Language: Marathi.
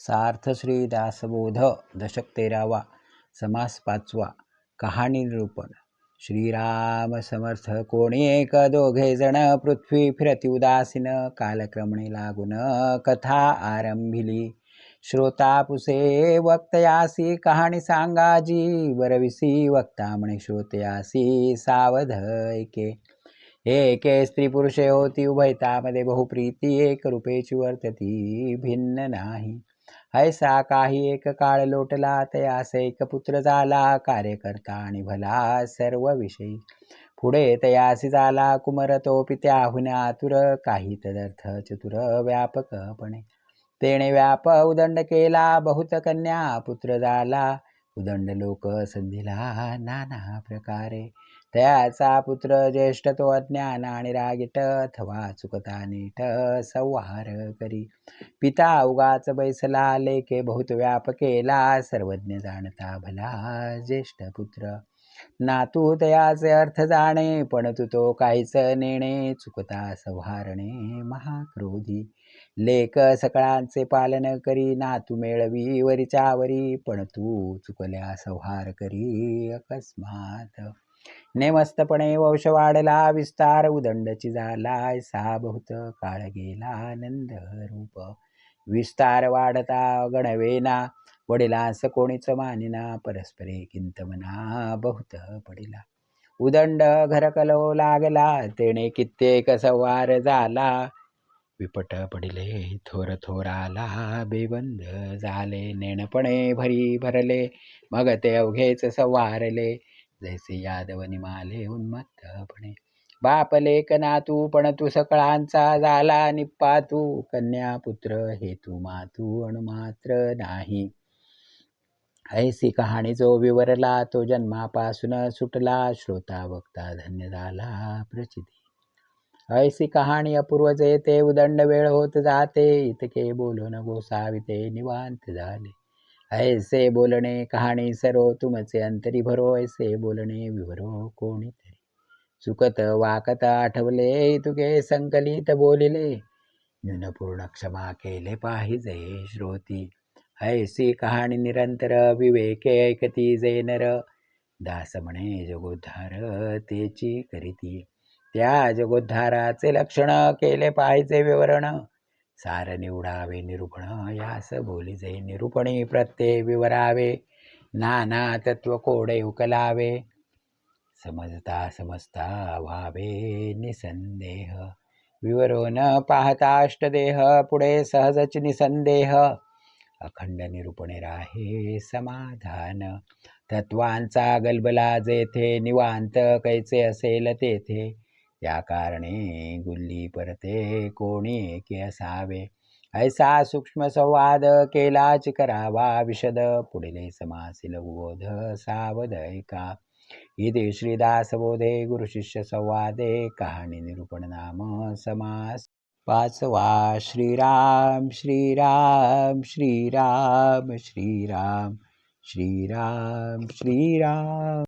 सार्थ श्रीदासबोध दशक तेरावा समास पाचवा कहाणी निरूपण। श्रीराम समर्थ कोणी एक दोघे जण पृथ्वी फिरती उदासीन कालक्रमणे लागून कथा आरंभिली। श्रोता पुसे वक्तयासी कहाणी सांगाजी बरविसी वक्ता म्हणे श्रोतयासी सावध ऐके। एके स्त्री पुरुषे होती उभयतामध्ये बहुप्रीती एक रूपेची वर्तती भिन्न नाही। ऐसा काही एक काळ लोटला तयासे एक पुत्र झाला कार्यकर्ता आणि भला सर्व विषयी. पुढे तयासी झाला कुमर तो पित्याहून आतुर काही तदर्थ चतुर व्यापकपणे. तेने व्याप उदंड केला बहुत कन्या पुत्र झाला उदंड लोक संधीला नाना प्रकारे. त्याचा पुत्र ज्येष्ठ तो अज्ञान आणि रागीट अथवा चुकता नीट संहार करी. पिता उगाच बैसला लेके बहुत व्याप केला सर्वज्ञ जाणता भला ज्येष्ठ पुत्र. नातू तयाचे अर्थ जाणे पण तू तो काहीच नेणे चुकता संहारणे महाक्रोधी. लेख सकळांचे पालन करी नातू मेळवी वरीच्या वरी पण तू चुकल्या संहार करी अकस्मात. नेमस्तपणे वंश वाढला विस्तार उदंडची झाला सा बहुत काळ गेला आनंद रूप. विस्तार वाढता गणवेना वडिलास कोणीच मानिना परस्परे किंतमना बहुत पडिला. उदंड घरकलो लागला तेणे कित्येक सवार झाला. विपट पडिले थोर थोराला बेबंद झाले नेणपणे भरी भरले मग ते अवघेच सवारले. जैसे यादव निमाले उन्मत्तपणे बाप लेक नातू पण तू सकळांचा झाला निप्पा तू कन्या पुत्र हे तू मातू अणुमात्र नाही. ऐसी कहाणी जो विवरला तो जन्मापासून सुटला. श्रोता वक्ता धन्य झाला प्रचिती. ऐसी कहाणी अपूर्व जेते उदंड वेळ होत जाते. इतके बोलून गोसाविते निवांत झाले. ऐसे बोलणे कहाणी सरो तुमचे अंतरी भरो ऐसे बोलणे विवरो कोणीतरी चुकत वाकत आठवले तुके संकलित बोलिले न्यूनपूर्ण क्षमा केले पाहिजे श्रोती। ऐसी कहाणी निरंतर विवेके ऐकती जे नर दास म्हणे जगोद्धार तेची करीती। त्या जगोद्धाराचे लक्षण केले पाहिजे विवरण सार निवडावे निरूपण यास बोली जे निरूपणी प्रत्यय विवरावे नाना तत्व कोडे उकलावे समजता समजता व्हावे निसंदेह विवरो न पाहता अष्टदेह पुढे सहजच निसंदेह अखंड निरूपणे राहे समाधान तत्वांचा गलबला जेथे निवांत कैचे असेल तेथे त्या कारणे गुल्ली परते कोणी के असावे ऐसा सूक्ष्म संवाद केलाच करावा विशद. पुढील समासी लघुबोध सावध ऐका. इथे श्रीदासबोधे गुरुशिष्य संवादे. कहाणी निरूपण नाम समास. पाचवा श्रीराम श्रीराम श्रीराम श्रीराम श्रीराम श्रीराम.